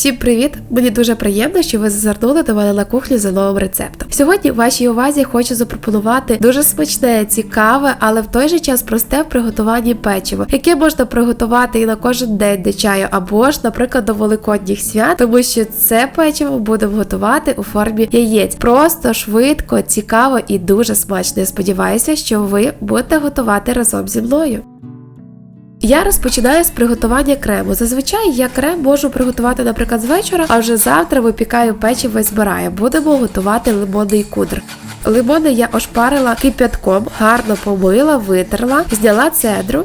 Всім привіт! Мені дуже приємно, що ви зазирнули до мене на кухню за новим рецептом. Сьогодні вашій увазі хочу запропонувати дуже смачне, цікаве, але в той же час просте в приготуванні печиво, яке можна приготувати і на кожен день до чаю, або ж, наприклад, до великодніх свят, тому що це печиво будемо готувати у формі яєць. Просто швидко, цікаво і дуже смачно. Сподіваюся, що ви будете готувати разом зі мною. Я розпочинаю з приготування крему. Зазвичай я крем можу приготувати, наприклад, з вечора, а вже завтра випікаю печиво і збираю. Будемо готувати лимонний кудр. Лимони я ошпарила кипятком, гарно помила, витерла, зняла цедру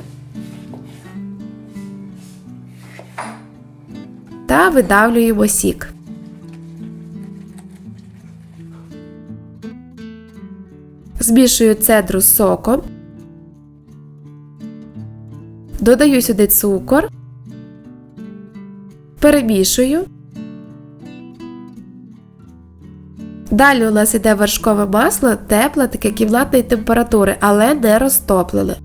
та видавлюємо сік. Змішую цедру з соком. Додаю сюди цукор, перемішую. Далі у нас йде вершкове масло, тепле, таке кімнатної температури, але не розтоплене.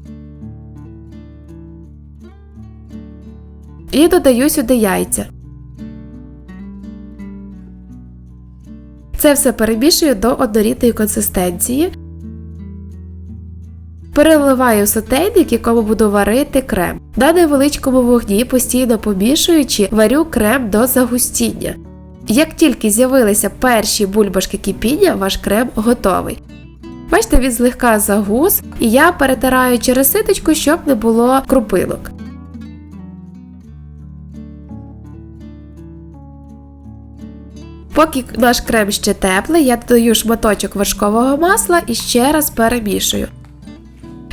І додаю сюди яйця. Це все перемішую до однорідної консистенції. Переливаю сотейник, якому буду варити крем. На невеличкому вогні, постійно помішуючи, варю крем до загустіння. Як тільки з'явилися перші бульбашки кипіння, ваш крем готовий. Бачите, він злегка загус, і я перетираю через ситочку, щоб не було крупинок. Поки наш крем ще теплий, я додаю шматочок вершкового масла і ще раз перемішую.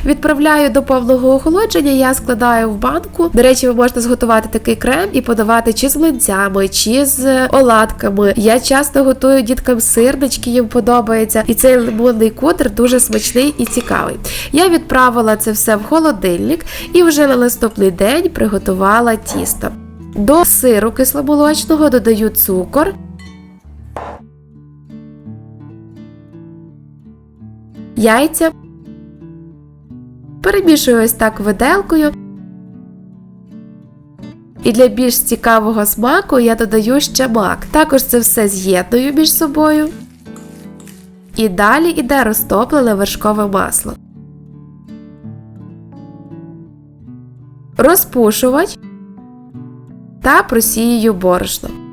Відправляю до повного охолодження, я складаю в банку. До речі, ви можете зготувати такий крем і подавати чи з млинцями, чи з оладками. Я часто готую діткам сирнички, їм подобається. І цей лимонний кудр дуже смачний і цікавий. Я відправила це все в холодильник і вже на наступний день приготувала тісто. До сиру кисломолочного додаю цукор. Яйця Перемішую ось так виделкою. І для більш цікавого смаку я додаю ще мак. Також це все з'єдную між собою. І далі йде розтоплене вершкове масло. Розпушувач та просіюю борошно.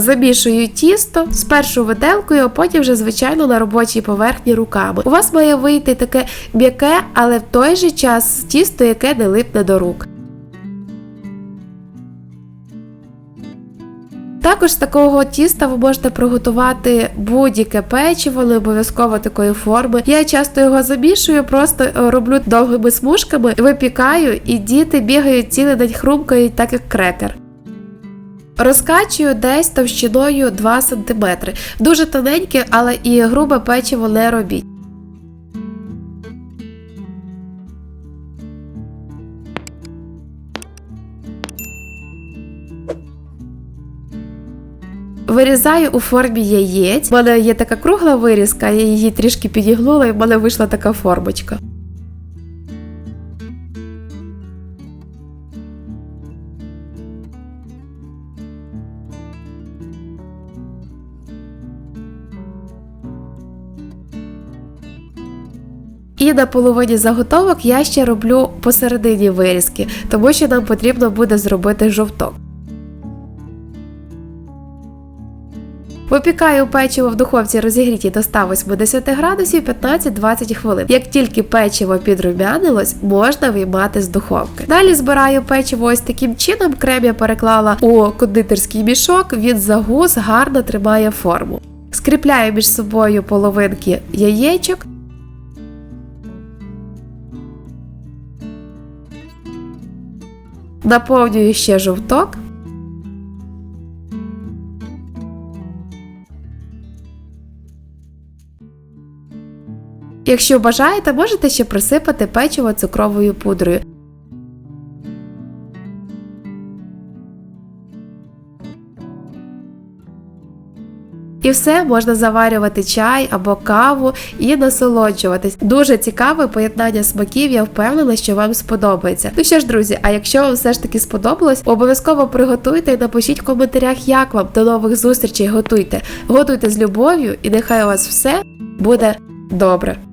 Замішую тісто спершу виделкою, а потім вже, звичайно, на робочій поверхні руками. У вас має вийти таке м'яке, але в той же час тісто, яке не липне до рук. Також з такого тіста ви можете приготувати будь-яке печиво, не обов'язково такої форми. Я часто його замішую, просто роблю довгими смужками, випікаю, і діти бігають цілий день хрумкають, так як крекер. Розкачую десь товщиною 2 см. Дуже тоненьке, але і грубе печиво не робіть. Вирізаю у формі яєць. У мене є така кругла вирізка, я її трішки підігнула і в мене вийшла така формочка. І на половині заготовок я ще роблю посередині вирізки, тому що нам потрібно буде зробити жовток. Випікаю печиво в духовці розігріті до 180 градусів 15-20 хвилин. Як тільки печиво підрумянилось, можна виймати з духовки. Далі збираю печиво ось таким чином. Крем я переклала у кондитерський мішок, він загус гарно тримає форму. Скріпляю між собою половинки яєчок. Наповнюю ще жовток. Якщо бажаєте, можете ще присипати печиво цукровою пудрою. Все можна заварювати чай або каву і насолоджуватись. Дуже цікаве поєднання смаків. Я впевнена, що вам сподобається. Ну що ж, друзі, а якщо вам все ж таки сподобалось, обов'язково приготуйте і напишіть в коментарях, як вам до нових зустрічей. Готуйте, готуйте з любов'ю, і нехай у вас все буде добре.